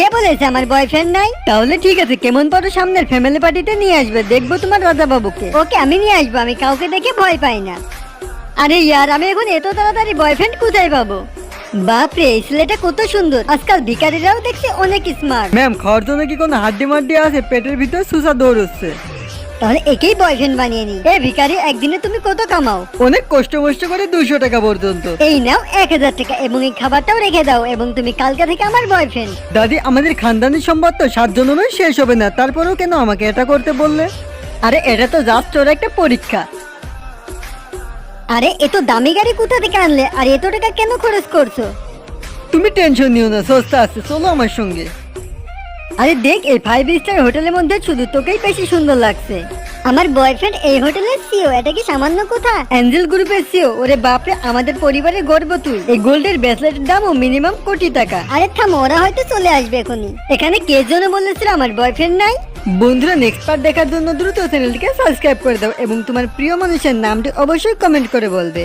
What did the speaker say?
কে বলেছে আমার বয়ফ্রেন্ড নাই? তাহলে ঠিক আছে কেমন পরে সামনের ফ্যামিলি পার্টিতে নিয়ে আসবে দেখব তোমার রাজা বাবুকে ওকে আমি নিয়ে আসব আমি কাউকে দেখে ভয় পাই না। আরে ইয়ার আমি এখন এত তাড়াতাড়ি বয়ফ্রেন্ড কোথায় পাবো? বাপরে এই ছেলেটা কত সুন্দর। আজকাল ভিকারিরাও দেখছি অনেক স্মার্ট ম্যাম খাওয়ার জন্য কি কোনো হাড্ডি মাড্ডি আছে? পেটের ভিতর সুসা দৌড়চ্ছে। তাহলে একেই বয়ফ্রেন্ড বানিয়ে নি এ ভিকারি একদিনে তুমি কত কামাও? অনেক কষ্ট মষ্ট করে দুশো টাকা পর্যন্ত। এই নাও এক হাজার টাকা এবং এই খাবারটাও রেখে দাও এবং তুমি কালকে থেকে আমার বয়ফ্রেন্ড দাদি আমাদের খানদানি সম্পদ তো সাত জন্মে শেষ হবে না তারপরেও কেন আমাকে এটা করতে বললে? আরে এটা তো জাস্ট ওর একটা পরীক্ষা। আরে এত দামি গাড়ি কোথা থেকে আনলে? আর এত টাকা কেন খরচ করছ? তুমি টেনশন নিও না সস্তা আছে চলো আমার সঙ্গে। আরে দেখ এই ফাইভ স্টার হোটেলের মধ্যে শুধু তোকেই বেশি সুন্দর লাগছে। আমার বয়ফ্রেন্ড এই হোটেলের সিও এটা কি সামান্য কথা? অ্যাঞ্জেল গ্রুপের সিও ওরে বাপরে আমাদের পরিবারের গর্ব তুই। এই গোল্ডের ব্রেসলেটের দামও মিনিমাম কোটি টাকা। আরে থাম ওরা হয়তো চলে আসবে এখনই। এখানে কে জন্য বলেছিল আমার বয়ফ্রেন্ড নাই? বন্ধুরা নেক্সট পার্ট দেখার জন্য দ্রুত চ্যানেলটিকে সাবস্ক্রাইব করে দাও এবং তোমার প্রিয় মানুষের নামটি অবশ্যই কমেন্ট করে বলবে।